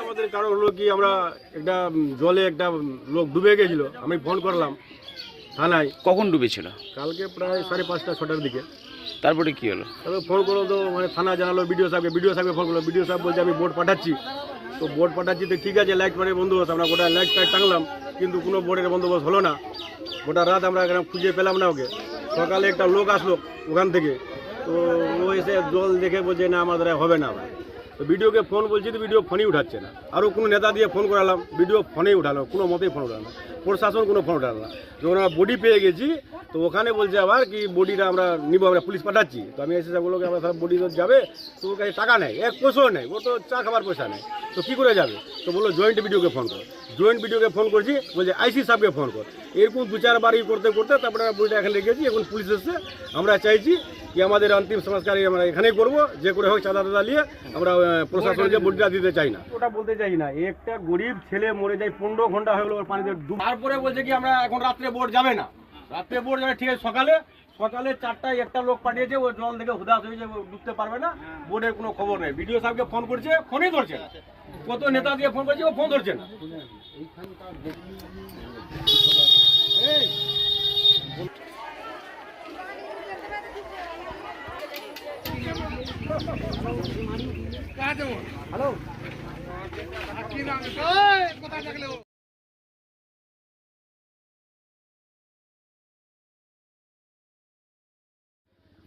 আমাদের হলো কি আমরা একটা জলে একটা লোক ডুবে গেছিল আমি ফোন করলাম। থানায়। কখন ডুবেছিল? কালকে প্রায় সাড়ে পাঁচটা ছটার দিকে। তারপরে কি হলো? তবে ফোন করল তো মানে থানা জানালো বিডিও সাহেবকে বিডিও সাহেবকে ফোন করল। বিডিও সাহেব বলছে আমি বোর্ড পাঠাচ্ছি। তো বোর্ড পাঠাচ্ছি তো ঠিক আছে লাইট মানে বন্দোবস্ত আমরা গোটা লাইট টাইট টাঙলাম কিন্তু কোনো বোর্ডের বন্দোবস্ত হলো না। গোটা রাত আমরা এখানে খুঁজে পেলাম না ওকে। সকালে একটা লোক আসলো ওখান থেকে তো ও এসে জল দেখে বলছে না আমাদের হবে না ভাই। তো ভিডিওকে ফোন বলছি তো ভিডিও ফোনই উঠাচ্ছে না। আরও কোনো নেতা দিয়ে ফোন করালাম ভিডিও ফোনেই উঠালো কোনো মতেই ফোন উঠালো প্রশাসন কোনো ফোন উঠালো না। যখন আমরা বডি পেয়ে গেছি, তো ওখানে বলছে আবার কি বডিটা আমরা নিবো, আমরা পুলিশ পাঠাচ্ছি। তো আমি এসে বলল আমরা সব বডি যাবে? তো ওর কাছে টাকা নেই। এক পয়সাও নেই। ও তো চা খাবার পয়সা নেই। তো কী করে যাবে? তো বলল জয়েন্ট ভিডিওকে ফোন কর। জয়েন্ট ভিডিওকে ফোন করছি, বলছে আইসি সাহেবকে ফোন কর। এরকম দু চারবার ই করতে করতে তারপরে আমরা বডিটা এখানে রেখেছি, এখন পুলিশ এসছে। আমরা চাইছি কি আমাদের অন্তিম সংস্কার আমরা এখানেই করব, যে করে হোক চাঁদা টাদা নিয়ে আমরা প্রশাসনকে বডিটা দিতে চাই না। ওটা বলতে চাই না। একটা গরিব ছেলে মরে যায়, পনেরো ঘণ্টা হয়ে গেলো পানিতে ডুব- তারপরে বলছে কি আমরা এখন রাত্রে বোট যাবে না। রাত্রে বোট যাবে ঠিক আছে সকালে। সকালে চারটায় একটা লোক পাঠিয়েছে ও জল থেকে হুদাস হয়েছে ও ডুবতে পারবে না। বোর্ডের কোনো খবর নেই। বিডিও সাহেবকে ফোন করছে ফোনই ধরছে না। কত নেতা দিয়ে ফোন করছে ও ফোন ধরছে না।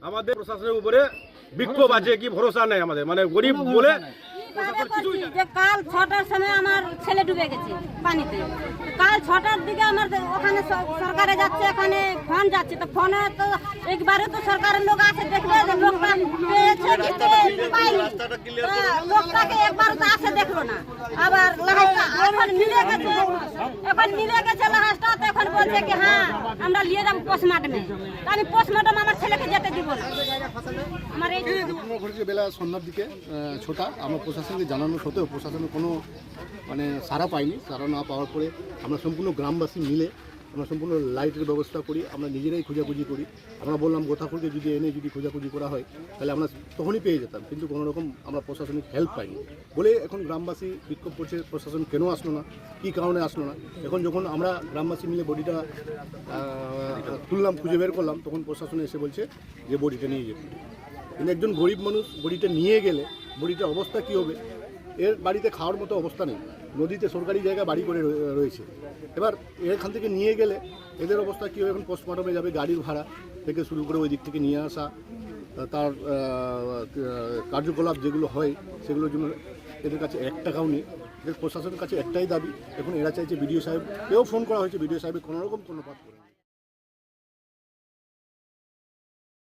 আমাদের প্রশাসনের উপরে বিক্ষোভ আছে কি ভরসা নেই আমাদের। মানে গরিব বলে যে কাল ছটার সময় আমার ছেলে ডুবে গেছে পানিতে। কাল ছটার দিকে আমার ওখানে সরকারে যাচ্ছে এখানে ফোন যাচ্ছে। তো ফোনে তো একবারে তো সরকারের লোক আসে দেখবে যে লোকটা পেয়েছে কি পেয়ে- লোকটাকে একবার তো আসে দেখল না। আবার লাহাজটা এখন মিলে গেছে এখন মিলে গেছে লাহাজটা তো এখন বলছে কি হ্যাঁ আমরা নিয়ে যাব পোস্টমার্টমে আমি পোস্টমার্টম আমার ছেলেকে যেতে দিব না। আমার এই বেলা সন্ধ্যার দিকে ছোটা। আমরা প্রশাসনকে জানানো সত্ত্বেও প্রশাসনের কোনো মানে সাড়া পাইনি সারা না পাওয়ার পরে আমরা সম্পূর্ণ গ্রামবাসী মিলে আমরা সম্পূর্ণ লাইটের ব্যবস্থা করি, আমরা নিজেরাই খোঁজাখুঁজি করি। আমরা বললাম গোথাপুরকে যদি এনে যদি খোঁজাখুঁজি করা হয়, তাহলে আমরা তখনই পেয়ে যেতাম। কিন্তু কোনো রকম আমরা প্রশাসনিক হেল্প পাইনি। বলে এখন গ্রামবাসী বিক্ষোভ করছে, প্রশাসন কেন আসলো না? কী কারণে আসলো না? এখন যখন আমরা গ্রামবাসী মিলে বডিটা তুললাম, খুঁজে বের করলাম, তখন প্রশাসন এসে বলছে যে বডিটা নিয়ে যেতে। কিন্তু একজন গরিব মানুষ বড়িটা নিয়ে গেলে বড়িটার অবস্থা কী হবে? এর বাড়িতে খাওয়ার মতো অবস্থা নেই। নদীতে সরকারি জায়গা বাড়ি করে রয়ে- রয়েছে। এবার এখান থেকে নিয়ে গেলে এদের অবস্থা কী হবে এখন পোস্টমর্টমে যাবে গাড়ির ভাড়া থেকে শুরু করে ওই দিক থেকে নিয়ে আসা তার কার্যকলাপ যেগুলো হয় সেগুলোর জন্য এদের কাছে এক টাকাও নেই। এদের প্রশাসনের কাছে একটাই দাবি। এখন এরা চাইছে বিডিও সাহেব এও ফোন করা হয়েছে। বিডিও সাহেবের কোনোরকম কোনো পাত করে